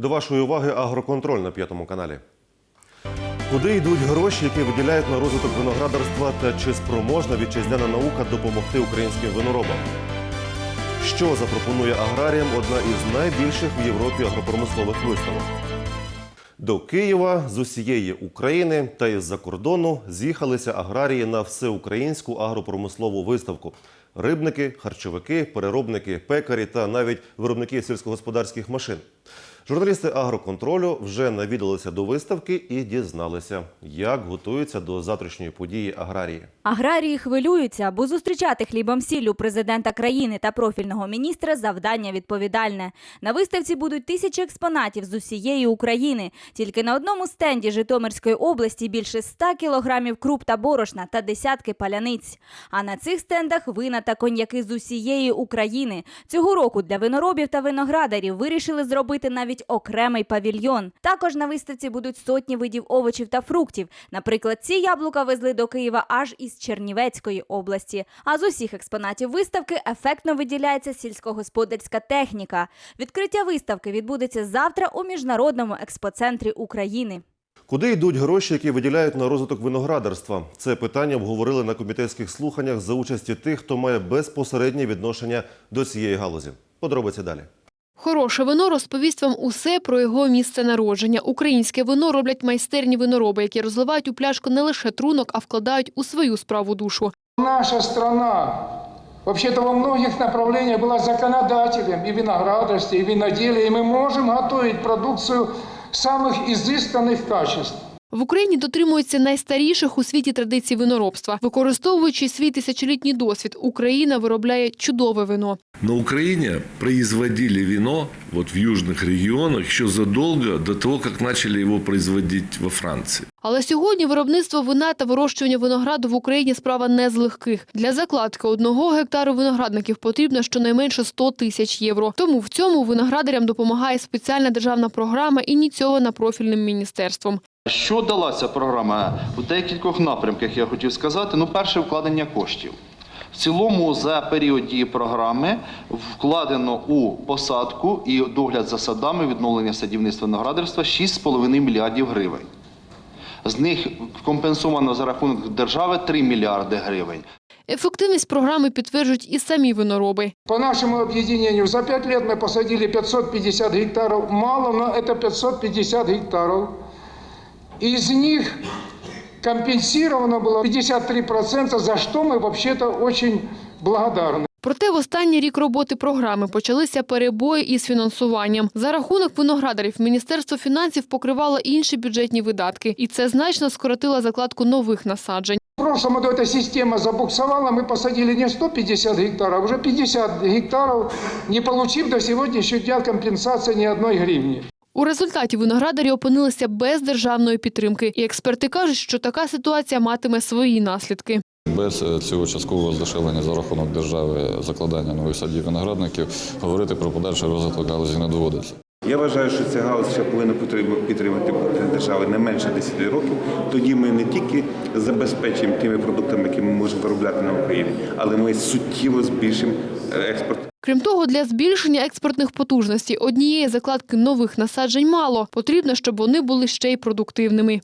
До вашої уваги агроконтроль на п'ятому каналі. Куди йдуть гроші, які виділяють на розвиток виноградарства, та чи спроможна вітчизняна наука допомогти українським виноробам? Що запропонує аграріям одна із найбільших в Європі агропромислових виставок? До Києва з усієї України та із-за кордону з'їхалися аграрії на всеукраїнську агропромислову виставку. Рибники, харчовики, переробники, пекарі та навіть виробники сільськогосподарських машин. Журналісти агроконтролю вже навідалися до виставки і дізналися, як готуються до завтрашньої події аграрії. Аграрії хвилюються, бо зустрічати хлібом сіллю президента країни та профільного міністра завдання відповідальне. На виставці будуть тисячі експонатів з усієї України. Тільки на одному стенді Житомирської області більше 100 кілограмів круп та борошна та десятки паляниць. А на цих стендах вина та коньяки з усієї України. Цього року для виноробів та виноградарів вирішили зробити навіть окремий павільйон. Також на виставці будуть сотні видів овочів та фруктів. Наприклад, ці яблука везли до Києва аж із Чернівецької області. А з усіх експонатів виставки ефектно виділяється сільськогосподарська техніка. Відкриття виставки відбудеться завтра у міжнародному експоцентрі України. Куди йдуть гроші, які виділяють на розвиток виноградарства? Це питання обговорили на комітетських слуханнях за участі тих, хто має безпосереднє відношення до цієї галузі. Подробиці далі. Хороше вино розповість вам усе про його місце народження. Українське вино роблять майстерні винороби, які розливають у пляшку не лише трунок, а вкладають у свою справу душу. Наша страна вообще-то во многих направлениях была законодателем и виноградарстве, и виноделия, и мы можем готовить продукцию самых изысканных качеств. В Україні дотримуються найстаріших у світі традицій виноробства. Використовуючи свій тисячолітній досвід, Україна виробляє чудове вино. На Украине производили вино вот в южных регионах еще задолго до того, как начали его производить во Франции. Але сьогодні виробництво вина та вирощування винограду в Україні справа не з легких. Для закладки одного гектару виноградників потрібно щонайменше 100 тисяч євро. Тому в цьому виноградарям допомагає спеціальна державна програма, ініційована профільним міністерством. Що дала ця програма? У декількох напрямках я хотів сказати. Ну, перше вкладення коштів. В цілому за період дії програми вкладено у посадку і догляд за садами, відновлення садівництва виноградарства 6,5 мільярдів гривень. З них компенсовано за рахунок держави 3 мільярди гривень. Ефективність програми підтверджують і самі винороби. По нашему объединению за 5 лет мы посадили 550 гектаров. Мало, но это 550 гектаров. Из них компенсировано было 53%, за что мы вообще-то очень благодарны. Проте в останній рік роботи програми почалися перебої із фінансуванням. За рахунок виноградарів Міністерство фінансів покривало інші бюджетні видатки, і це значно скоротило закладку нових насаджень. В прошлом году эта система забуксовала, мы посадили не 150 гектаров, а уже 50 гектаров, не получив до сегодняшнего дня компенсации ни одной гривни. У результаті виноградарі опинилися без державної підтримки, і експерти кажуть, що така ситуація матиме свої наслідки. Без е, цього часткового здешевлення за рахунок держави закладання нових садів виноградників говорити про подальший розвиток галузі не доводиться. Я вважаю, що ця галузь ще повинна підтримати держави не менше 10 років. Тоді ми не тільки забезпечимо тими продуктами, які ми можемо виробляти на Україні, але ми суттєво збільшимо е, експорт. Крім того, для збільшення експортних потужностей однієї закладки нових насаджень мало. Потрібно, щоб вони були ще й продуктивними.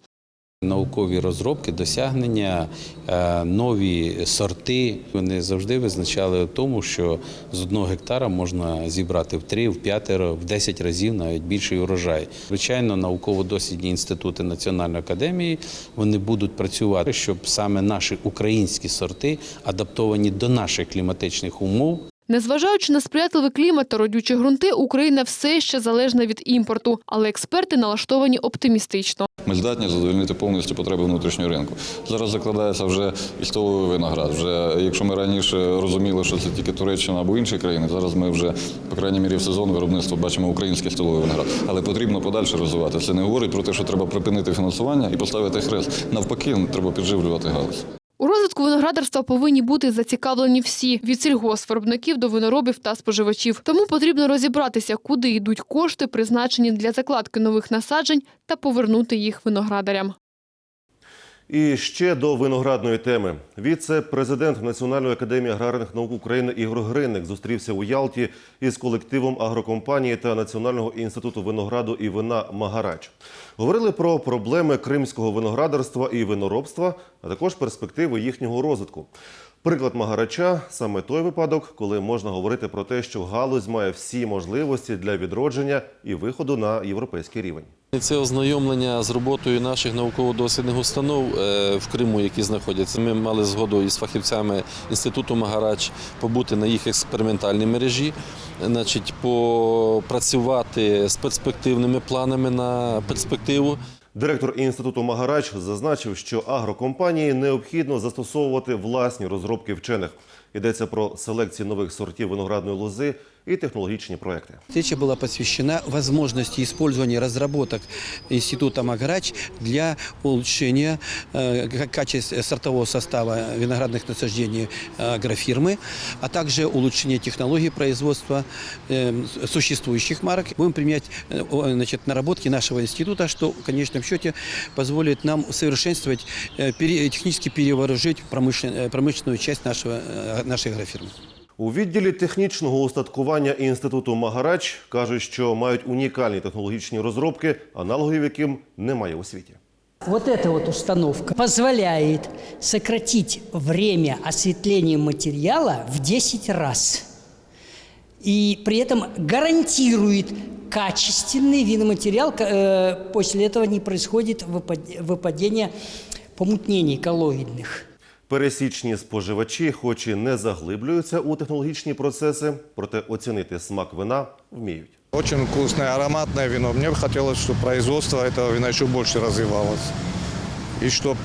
Наукові розробки, досягнення, е, нові сорти вони завжди визначали тому, що з одного гектара можна зібрати в три, в п'ятеро, в десять разів навіть більший урожай. Звичайно, науково-дослідні інститути Національної академії вони будуть працювати, щоб саме наші українські сорти, адаптовані до наших кліматичних умов, Незважаючи на сприятливий клімат та родючі ґрунти, Україна все ще залежна від імпорту, але експерти налаштовані оптимістично. Ми здатні задовольнити повністю потреби внутрішнього ринку. Зараз закладається вже і столовий виноград. Вже якщо ми раніше розуміли, що це тільки Туреччина або інші країни, зараз ми вже, по крайній мірі, в сезон виробництва бачимо український столовий виноград. Але потрібно подальше розвивати. Це не говорить про те, що треба припинити фінансування і поставити хрест. Навпаки, треба підживлювати галузь. У розвитку виноградарства повинні бути зацікавлені всі від сільгоспвиробників до виноробів та споживачів. Тому потрібно розібратися, куди йдуть кошти, призначені для закладки нових насаджень, та повернути їх виноградарям. І ще до виноградної теми. Віце-президент Національної академії аграрних наук України Ігор Гринник зустрівся у Ялті із колективом агрокомпанії та Національного інституту винограду і вина Магарач. Говорили про проблеми кримського виноградарства і виноробства, а також перспективи їхнього розвитку. Приклад Магарача саме той випадок, коли можна говорити про те, що галузь має всі можливості для відродження і виходу на європейський рівень. Це ознайомлення з роботою наших науково-дослідних установ е, в Криму, які знаходяться. Ми мали згоду із фахівцями інституту Магарач побути на їх експериментальній мережі, значить, попрацювати з перспективними планами на перспективу. Директор інституту Магарач зазначив, що агрокомпанії необхідно застосовувати власні розробки вчених. Йдеться про селекцію нових сортів виноградної лози і технологічні проекти. Встреча была посвящена возможности использования разработок Института Магарач для улучшения э, качества сортового состава виноградных насаждений э, агрофирмы, а также улучшения технологий производства э, существующих марок. Будем применять э, о, значит, наработки нашего института, что в конечном счете позволит нам усовершенствовать, э, пере- технически перевооружить промышлен- э, промышленную часть нашего, э, нашей агрофирмы. У відділі технічного устаткування інституту Магарач кажуть, що мають унікальні технологічні розробки, аналогів яким немає у світі. Вот эта вот установка позволяет сократить время осветления материала в 10 раз. И при этом гарантирует качественный виноматериал. К- э, После этого не происходит выпад- выпадение помутнений коллоидных. Пересічні споживачі, хоч і не заглиблюються у технологічні процеси, проте оцінити смак вина вміють. Очень вкусное, ароматное вино. Мне бы хотелось, чтобы производство этого вина еще больше развивалось. И чтобы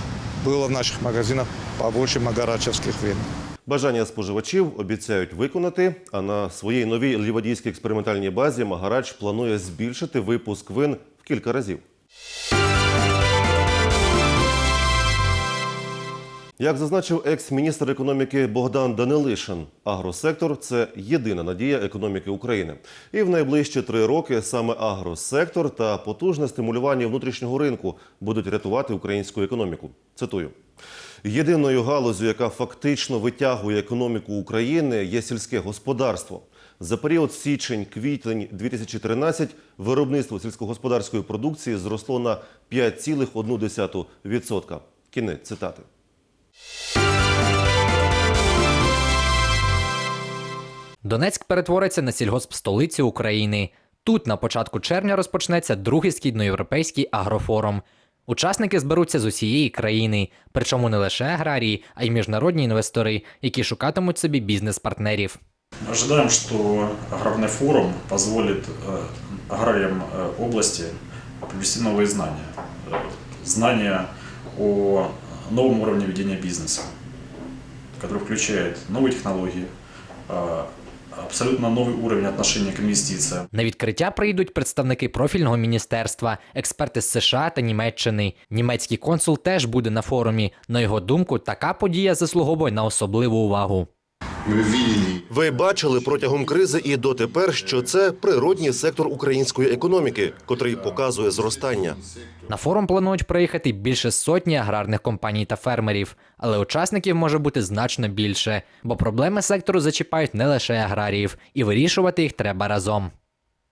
было в наших магазинах побольше магарачевских вин. Бажання споживачів обіцяють виконати. А на своїй новій лівадійській експериментальній базі Магарач планує збільшити випуск вин в кілька разів. Як зазначив екс-міністр економіки Богдан Данилишин, агросектор це єдина надія економіки України. І в найближчі три роки саме агросектор та потужне стимулювання внутрішнього ринку будуть рятувати українську економіку. Цитую. Єдиною галузю, яка фактично витягує економіку України, є сільське господарство. За період січень-квітень 2013 виробництво сільськогосподарської продукції зросло на 5,1%. Кінець цитати. Донецьк перетвориться на сільгоспстолицю України. Тут на початку червня розпочнеться другий східноєвропейський агрофорум. Учасники зберуться з усієї країни, причому не лише аграрії, а й міжнародні інвестори, які шукатимуть собі бізнес-партнерів. Ожидаем, что аграрный форум позволит э, аграриям э, области привести новые знания. Э, Знания о новом уровне ведения бизнеса, который включает новые технологии, э, абсолютно новый уровень отношения к инвестициям. На відкриття прийдуть представники профільного міністерства, експерти з США та Німеччини. Німецький консул теж буде на форумі. На його думку, така подія заслуговує на особливу увагу. Ви бачили протягом кризи і дотепер, що це природній сектор української економіки, котрий показує зростання. На форум планують приїхати більше сотні аграрних компаній та фермерів, але учасників може бути значно більше, бо проблеми сектору зачіпають не лише аграріїв, і вирішувати їх треба разом.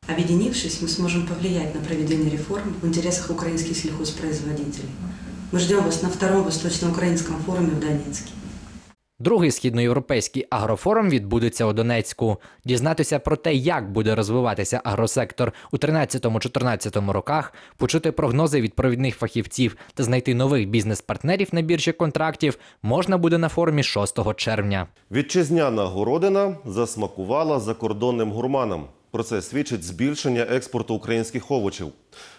Объединившись, мы сможем повлиять на проведение реформ в интересах украинских сельхозпроизводителей. Мы ждем вас на втором Восточноукраинском форуме в Донецке. Другий східноєвропейський агрофорум відбудеться у Донецьку. Дізнатися про те, як буде розвиватися агросектор у 13-14 роках, почути прогнози від провідних фахівців та знайти нових бізнес-партнерів на біржі контрактів можна буде на форумі 6 червня. Вітчизняна городина засмакувала закордонним гурманам. Про це свідчить збільшення експорту українських овочів.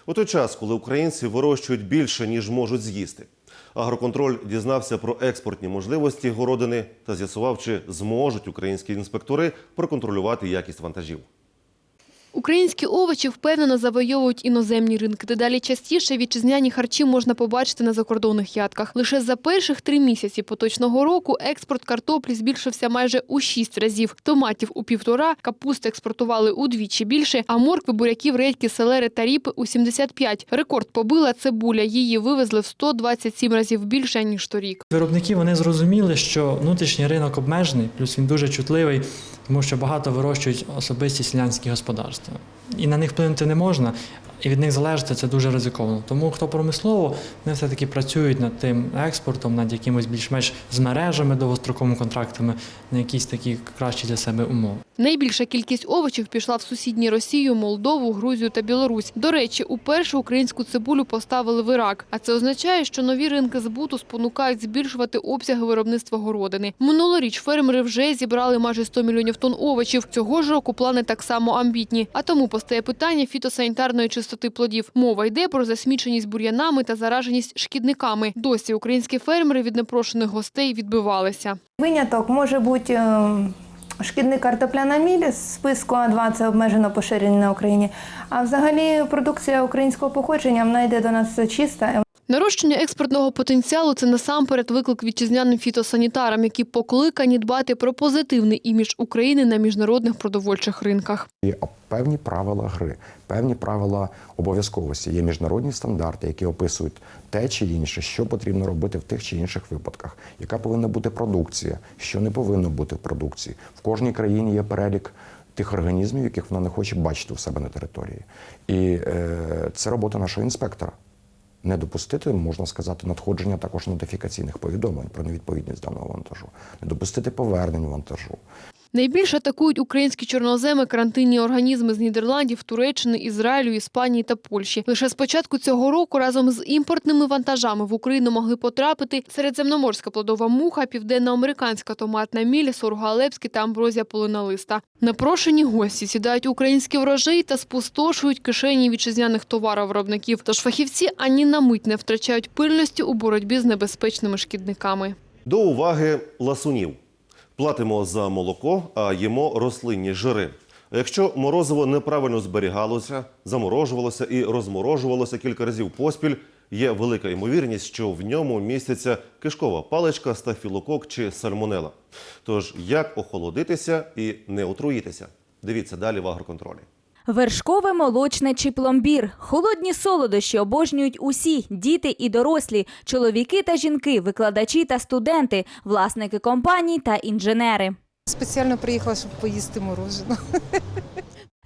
У той час, коли українці вирощують більше, ніж можуть з'їсти. Агроконтроль дізнався про експортні можливості городини та з'ясував, чи зможуть українські інспектори проконтролювати якість вантажів. Українські овочі впевнено завойовують іноземні ринки. Дедалі частіше вітчизняні харчі можна побачити на закордонних ядках. Лише за перших три місяці поточного року експорт картоплі збільшився майже у шість разів. Томатів у півтора, капусти експортували удвічі більше, а моркви, буряків, редьки, селери та ріпи у 75. Рекорд побила цибуля. Її вивезли в 127 разів більше ніж торік. Виробники вони зрозуміли, що внутрішній ринок обмежений, плюс він дуже чутливий, тому що багато вирощують особисті селянські господарства. І на них вплинути не можна, і від них залежати це дуже ризиковано. Тому хто промислово, вони все-таки працюють над тим експортом, над якимось більш-менш з мережами, довгостроковими контрактами, на якісь такі кращі для себе умови. Найбільша кількість овочів пішла в сусідні Росію, Молдову, Грузію та Білорусь. До речі, уперше українську цибулю поставили в Ірак. А це означає, що нові ринки збуту спонукають збільшувати обсяги виробництва городини. Минулоріч фермери вже зібрали майже 100 мільйонів тонн овочів. Цього ж року плани так само амбітні. А тому постає питання фітосанітарної чистоти плодів. Мова йде про засміченість бур'янами та зараженість шкідниками. Досі українські фермери від непрошених гостей відбивалися. Виняток може бути е, шкідник картопляна мілі з списку А2, це обмежено поширення на Україні. А взагалі продукція українського походження вона до нас чиста. Нарощення експортного потенціалу це насамперед виклик вітчизняним фітосанітарам, які покликані дбати про позитивний імідж України на міжнародних продовольчих ринках. Є певні правила гри, певні правила обов'язковості. Є міжнародні стандарти, які описують те чи інше, що потрібно робити в тих чи інших випадках, яка повинна бути продукція, що не повинно бути в продукції. В кожній країні є перелік тих організмів, яких вона не хоче бачити у себе на території. І е, це робота нашого інспектора. Не допустити, можна сказати, надходження також нотифікаційних повідомлень про невідповідність даного вантажу, не допустити повернень вантажу. Найбільше атакують українські чорноземи карантинні організми з Нідерландів, Туреччини, Ізраїлю, Іспанії та Польщі. Лише з початку цього року разом з імпортними вантажами в Україну могли потрапити середземноморська плодова муха, південноамериканська томатна міль, сорго-алепський та амброзія полинолиста. Напрошені гості сідають українські врожаї та спустошують кишені вітчизняних товаровиробників. Тож фахівці ані на мить не втрачають пильності у боротьбі з небезпечними шкідниками. До уваги ласунів. Платимо за молоко, а їмо рослинні жири. Якщо морозиво неправильно зберігалося, заморожувалося і розморожувалося кілька разів поспіль, є велика ймовірність, що в ньому міститься кишкова паличка, стафілокок чи сальмонела. Тож як охолодитися і не отруїтися? Дивіться далі в агроконтролі. Вершкове, молочне чи пломбір. Холодні солодощі обожнюють усі діти і дорослі, чоловіки та жінки, викладачі та студенти, власники компаній та інженери. Спеціально приїхала, щоб поїсти мороженого.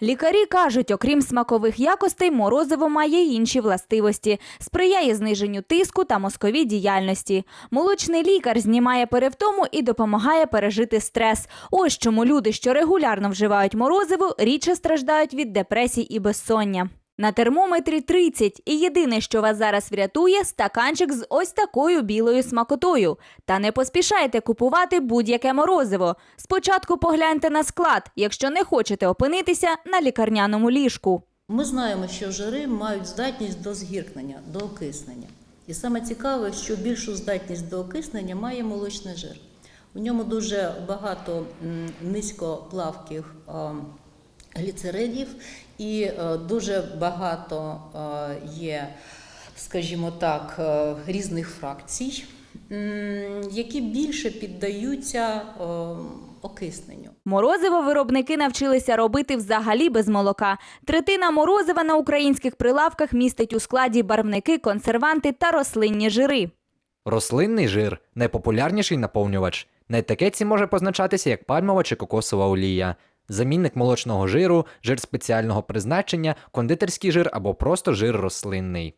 Лікарі кажуть, окрім смакових якостей, морозиво має інші властивості, сприяє зниженню тиску та мозковій діяльності. Молочний лікар знімає перевтому і допомагає пережити стрес. Ось чому люди, що регулярно вживають морозиво, рідше страждають від депресій і безсоння. На термометрі 30, і єдине, що вас зараз врятує, стаканчик з ось такою білою смакотою. Та не поспішайте купувати будь-яке морозиво. Спочатку погляньте на склад, якщо не хочете опинитися на лікарняному ліжку. Ми знаємо, що жири мають здатність до згіркнення, до окиснення. І саме цікаве, що більшу здатність до окиснення має молочний жир. У ньому дуже багато низькоплавких гліцеридів і е, дуже багато е, є, скажімо так, е, різних фракцій, які більше піддаються окисненню. Морозиво виробники навчилися робити взагалі без молока. Третина морозива на українських прилавках містить у складі барвники, консерванти та рослинні жири. Рослинний жир найпопулярніший наповнювач. На етикетці може позначатися як пальмова чи кокосова олія. Замінник молочного жиру, жир спеціального призначення, кондитерський жир або просто жир рослинний.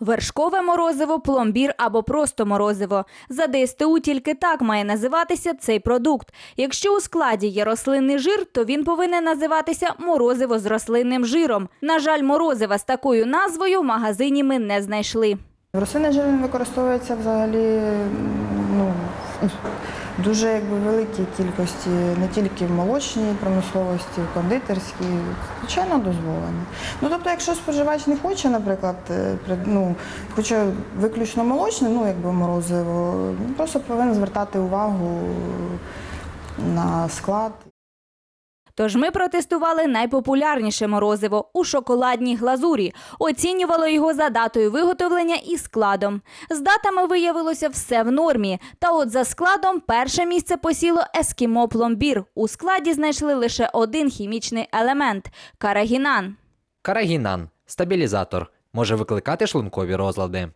Вершкове морозиво, пломбір або просто морозиво. За ДСТУ тільки так має називатися цей продукт. Якщо у складі є рослинний жир, то він повинен називатися морозиво з рослинним жиром. На жаль, морозива з такою назвою в магазині ми не знайшли. Рослинний жир він використовується взагалі ну, дуже якби, великій кількості, не тільки в молочній промисловості, в кондитерській, звичайно, дозволено. Ну тобто, якщо споживач не хоче, наприклад, е, ну, хоче виключно молочне, ну якби морозиво, просто повинен звертати увагу на склад. Тож ми протестували найпопулярніше морозиво у шоколадній глазурі. Оцінювало його за датою виготовлення і складом. З датами виявилося все в нормі. Та от за складом перше місце посіло ескімо пломбір. У складі знайшли лише один хімічний елемент карагінан. Карагінан стабілізатор може викликати шлункові розлади.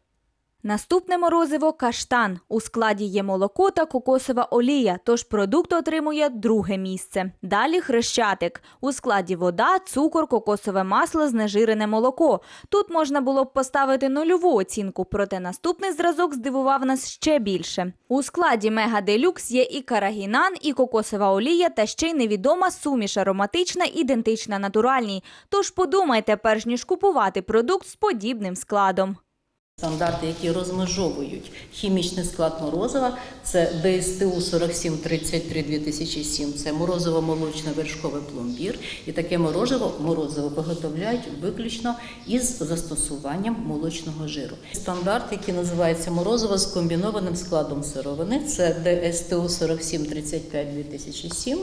Наступне морозиво каштан. У складі є молоко та кокосова олія, тож продукт отримує друге місце. Далі хрещатик. У складі вода, цукор, кокосове масло, знежирене молоко. Тут можна було б поставити нульову оцінку, проте наступний зразок здивував нас ще більше. У складі мега делюкс є і карагінан, і кокосова олія, та ще й невідома суміш ароматична, ідентична натуральній. Тож подумайте, перш ніж купувати продукт з подібним складом. Стандарти, які розмежовують хімічний склад морозива, це ДСТУ 4733 2007, це морозиво-молочний вершковий пломбір. І таке морозиво, морозиво виготовляють виключно із застосуванням молочного жиру. Стандарт, який називається морозиво з комбінованим складом сировини, це ДСТУ 4735 2007.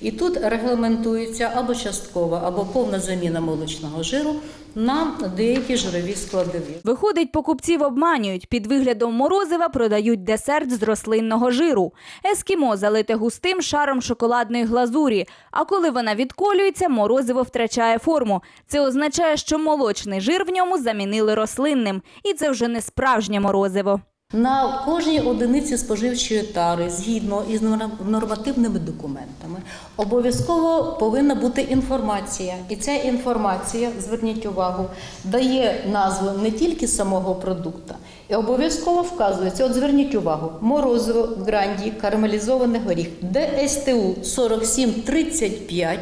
І тут регламентується або часткова, або повна заміна молочного жиру на деякі жирові складові. Виходить, покупців обманюють. Під виглядом морозива продають десерт з рослинного жиру. Ескімо залите густим шаром шоколадної глазурі. А коли вона відколюється, морозиво втрачає форму. Це означає, що молочний жир в ньому замінили рослинним. І це вже не справжнє морозиво. На кожній одиниці споживчої тари, згідно із норм- нормативними документами, обов'язково повинна бути інформація. І ця інформація, зверніть увагу, дає назву не тільки самого продукту, і обов'язково вказується. От зверніть увагу: морозиво, гранді, карамелізований горіх, ДСТУ 4735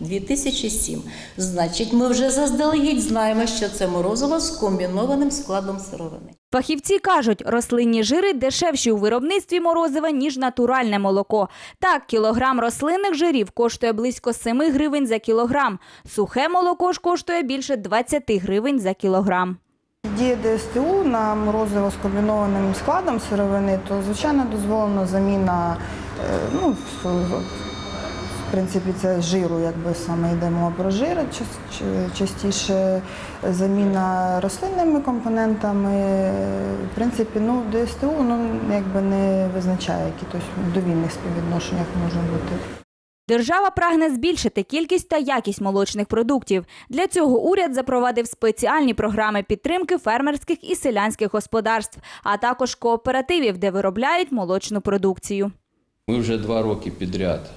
2007. Значить, ми вже заздалегідь знаємо, що це морозиво з комбінованим складом сировини. Фахівці кажуть, рослинні жири дешевші у виробництві морозива, ніж натуральне молоко. Так, кілограм рослинних жирів коштує близько 7 гривень за кілограм. Сухе молоко ж коштує більше 20 гривень за кілограм. Діє ДСТУ на морозиво з комбінованим складом сировини, то звичайно дозволена заміна, е, ну, в, принципі, це жиру, якби саме йдемо про жир, частіше заміна рослинними компонентами. В принципі, ну, ДСТУ ну, якби не визначає, які тобто, в довільних співвідношеннях може бути. Держава прагне збільшити кількість та якість молочних продуктів. Для цього уряд запровадив спеціальні програми підтримки фермерських і селянських господарств, а також кооперативів, де виробляють молочну продукцію. Ми вже два роки підряд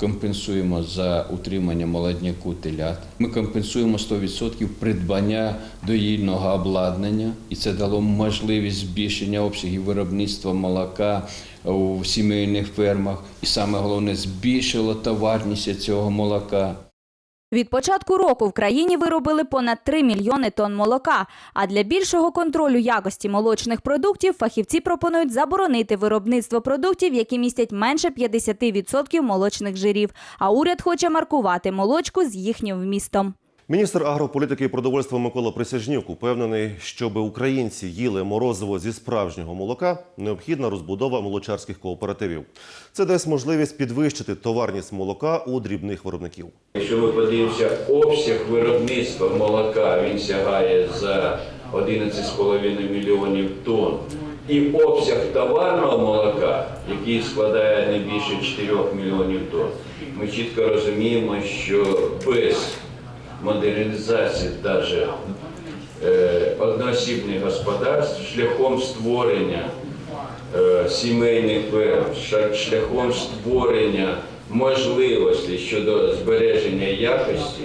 компенсуємо за утримання молодняку телят. Ми компенсуємо 100% придбання доїльного обладнання, і це дало можливість збільшення обсягів виробництва молока у сімейних фермах. І саме головне збільшило товарність цього молока. Від початку року в країні виробили понад 3 мільйони тонн молока. А для більшого контролю якості молочних продуктів фахівці пропонують заборонити виробництво продуктів, які містять менше 50% молочних жирів. А уряд хоче маркувати молочку з їхнім вмістом. Міністр агрополітики і продовольства Микола Присяжнюк упевнений, щоб українці їли морозиво зі справжнього молока, необхідна розбудова молочарських кооперативів. Це дасть можливість підвищити товарність молока у дрібних виробників. Якщо ми подивимося, обсяг виробництва молока він сягає за 11,5 мільйонів тонн. І обсяг товарного молока, який складає не більше 4 мільйонів тонн, ми чітко розуміємо, що без модернізації навіть е, одноосібних господарств шляхом створення е, сімейних ферм, шляхом створення можливостей щодо збереження якості,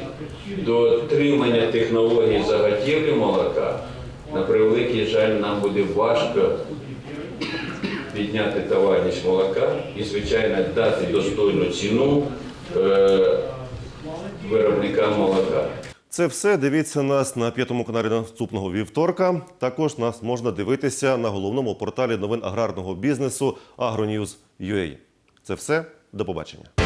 дотримання технологій заготівлі молока, на превеликий жаль, нам буде важко підняти товарність молока і, звичайно, дати достойну ціну е, виробникам молока. Це все. Дивіться нас на п'ятому каналі наступного вівторка. Також нас можна дивитися на головному порталі новин аграрного бізнесу agronews.ua. Це все. До побачення.